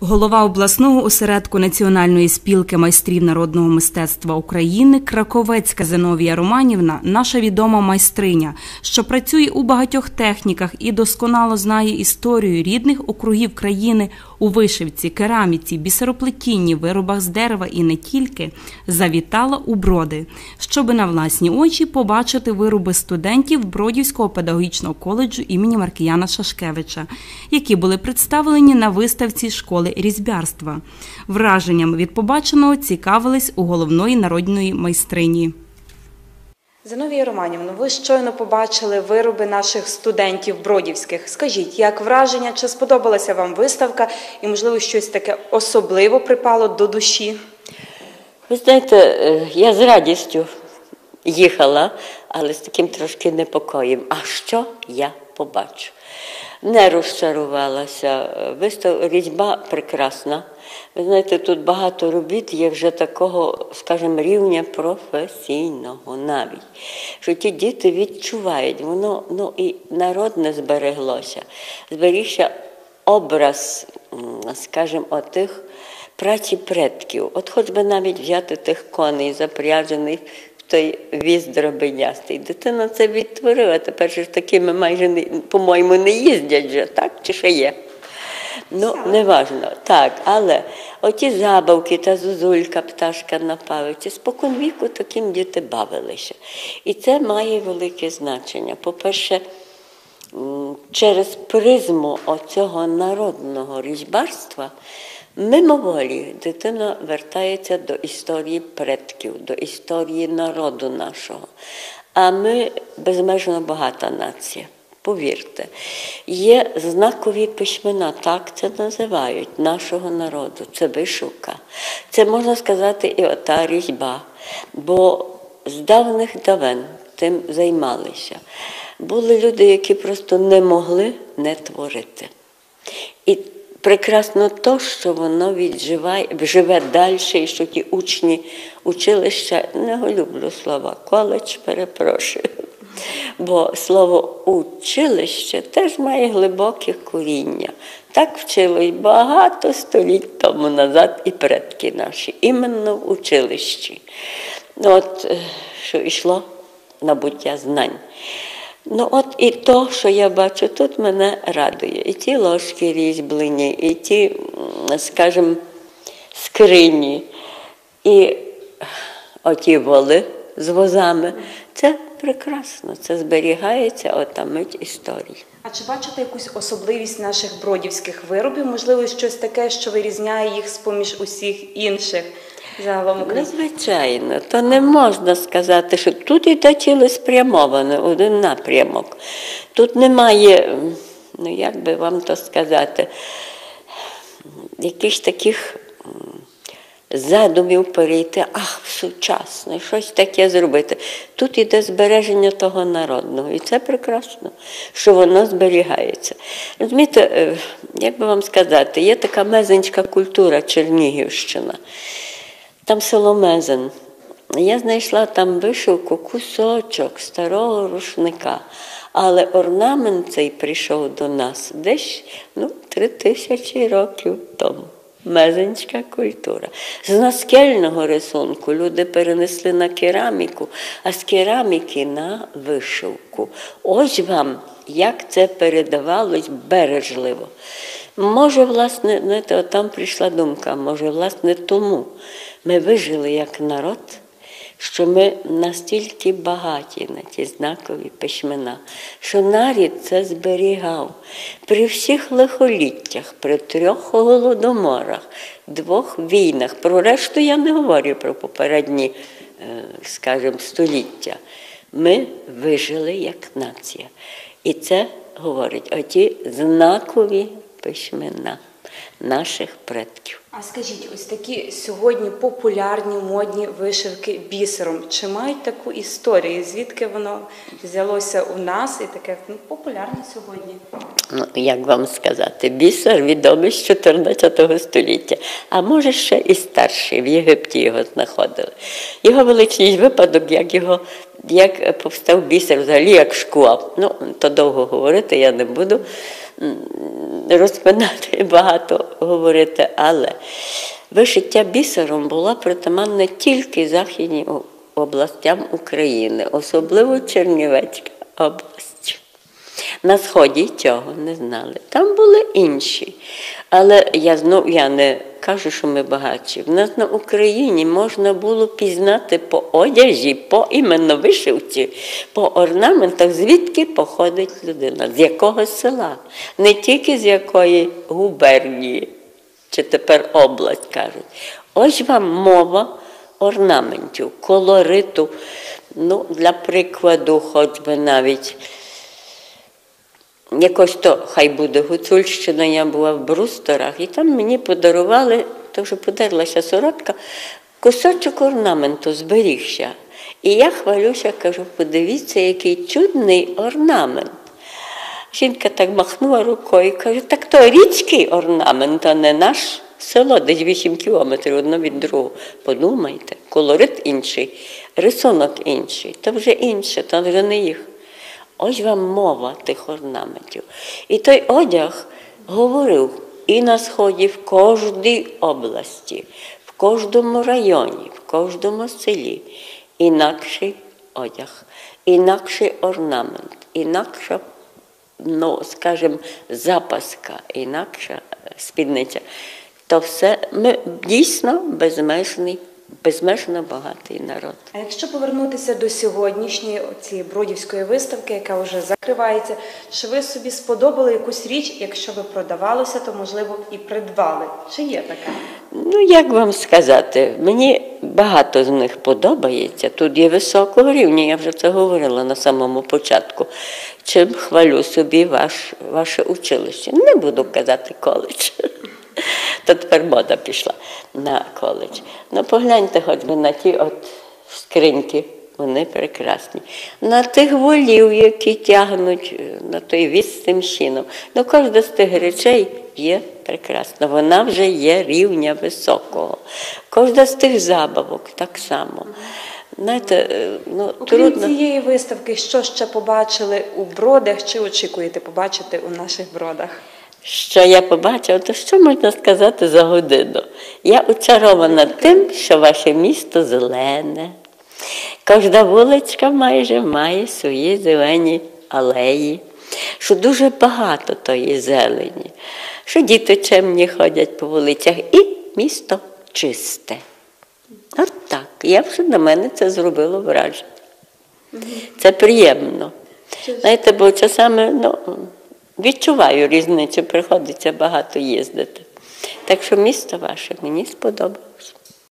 Голова обласного осередку Національної спілки майстрів народного мистецтва України Краковецька Зиновія Романівна наша відома майстриня, що працює у багатьох техніках і досконало знає історію рідних округів країни у вишивці, кераміці, бісероплетінні, виробах з дерева і не тільки, завітала у броди, щоби на власні очі побачити вироби студентів Бродівського педагогічного коледжу імені Маркіяна Шашкевича, які були представлені на виставці школи різьбярства. Враженням від побаченого цікавились у головної народної майстрині. Зиновія Романівна, ви щойно побачили вироби наших студентів бродівських. Скажіть, як враження, чи сподобалася вам виставка і, можливо, щось таке особливо припало до душі? Ви знаєте, е, я з радістю їхала, але з таким трошки непокоєм. А що я побачу? Не розчарувалася. Вистав різьба прекрасна. Ви знаєте, тут багато робіт є вже такого, скажімо, рівня професійного навіть. Що ті діти відчувають, воно ну, і народне збереглося. Зберігся образ, скажімо, отих праці предків. От хоч би навіть взяти тих коней, запряжених той віз дробинястий. Дитина це відтворила. Тепер ж такими майже, не, по-моєму, не їздять вже, так? Чи ще є? Ну, неважно, так, але оті забавки, та зозулька, пташка на палиці, спокон віку таким діти бавилися. І це має велике значення. По-перше, через призму оцього народного різьбарства мимоволі дитина вертається до історії предків, до історії народу нашого. А ми безмежно багата нація. Повірте, є знакові письмена, так це називають нашого народу. Це вишивка. Це можна сказати і ота різьба. Бо з давних давен тим займалися. Були люди, які просто не могли не творити. І прекрасно то, що воно відживає, живе далі, і що ті учні училища, не люблю слова, коледж, перепрошую. Бо слово училище теж має глибоке коріння. Так вчило й багато століть тому назад і предки наші, іменно в училищі. От, Що йшло набуття знань. Ну, от і то, що я бачу, тут мене радує. І ті ложки різьблені, і ті, скажімо, скрині, і оті воли з возами. Це прекрасно, це зберігається ота мить історії. А чи бачите якусь особливість наших бродівських виробів? Можливо, щось таке, що вирізняє їх з поміж усіх інших? Загалом Ну, звичайно, то не можна сказати, що тут іде цілеспрямовано, один напрямок. Тут немає, ну як би вам то сказати, якихось таких задумів перейти, ах, сучасне, щось таке зробити. Тут іде збереження того народного. І це прекрасно, що воно зберігається. Розумієте, як би вам сказати, є така мезенська культура Чернігівщина. Там село Мезен. Я знайшла там вишивку кусочок старого рушника. Але орнамент цей прийшов до нас десь ну, три тисячі років тому. Мезенська культура. З наскельного рисунку люди перенесли на кераміку, а з кераміки на вишивку. Ось вам, як це передавалось бережливо. Може, власне, знаєте, там прийшла думка, може, власне, тому ми вижили як народ, що ми настільки багаті на ті знакові письмена, що нарід це зберігав при всіх лихоліттях, при трьох голодоморах, двох війнах. Про решту я не говорю про попередні, скажімо, століття. Ми вижили як нація. І це говорить оті знакові письмена наших предків. А скажіть, ось такі сьогодні популярні модні вишивки бісером. Чи мають таку історію? Звідки воно взялося у нас і таке ну, популярне сьогодні? Ну, як вам сказати, бісер відомий з 14 століття, а може ще і старший, в Єгипті його знаходили. Його величний випадок, як його як повстав бісер, взагалі як школа. Ну, то довго говорити я не буду розпинати багато говорити, але вишиття бісером було притаманне тільки західній областям України, особливо Чернівецька область. На сході цього не знали. Там були інші. Але я знов я не кажу, що ми багатші. В нас на Україні можна було пізнати по одяжі, по іменно вишивці, по орнаментах, звідки походить людина, з якого села, не тільки з якої губернії, чи тепер область кажуть. Ось вам мова орнаментів, колориту. Ну, для прикладу, хоч би навіть. Якось то хай буде Гуцульщина, я була в Брусторах, і там мені подарували, то вже подерлася сорочка, кусочок орнаменту зберігся. І я хвалюся, кажу, подивіться, який чудний орнамент. Жінка так махнула рукою каже, так то річний орнамент, а не наш село, десь 8 кілометрів одно від другого. Подумайте, колорит інший, рисунок інший, то вже інше, то вже не їх. Ось вам мова тих орнаментів. І той одяг говорив і на сході, в кожній області, кожному районі, в кожному селі. Інакший одяг, інакший орнамент, інакша, ну, скажімо, запаска, інакша е, спідниця. То все ми дійсно безмежний, безмежно багатий народ. А якщо повернутися до сьогоднішньої цієї бродівської виставки, яка вже закривається, чи ви собі сподобали якусь річ, якщо би продавалося, то можливо і придбали? Чи є така? Ну, як вам сказати, мені багато з них подобається. Тут є високого рівня, я вже це говорила на самому початку. Чим хвалю собі ваш, ваше училище. Не буду казати коледж. То тепер мода пішла на коледж. Ну, погляньте хоч би на ті от скриньки, вони прекрасні. На тих волів, які тягнуть е, на той віз з цим щином. Ну, кожна з тих речей є прекрасна. Вона вже є рівня високого. Кожна з тих забавок так само. Знаєте, е, ну, Окрім трудно. цієї виставки, що ще побачили у бродах, чи очікуєте побачити у наших бродах? Що я побачила, то що можна сказати за годину? Я очарована тим, що ваше місто зелене. Кожна вуличка майже має свої зелені алеї, що дуже багато тої зелені, що діти чемні ходять по вулицях, і місто чисте. От так. Я вже на мене це зробило враження. Це приємно. Знаєте, бо часами ну, відчуваю різницю, приходиться багато їздити. Так що місто ваше мені сподобалось.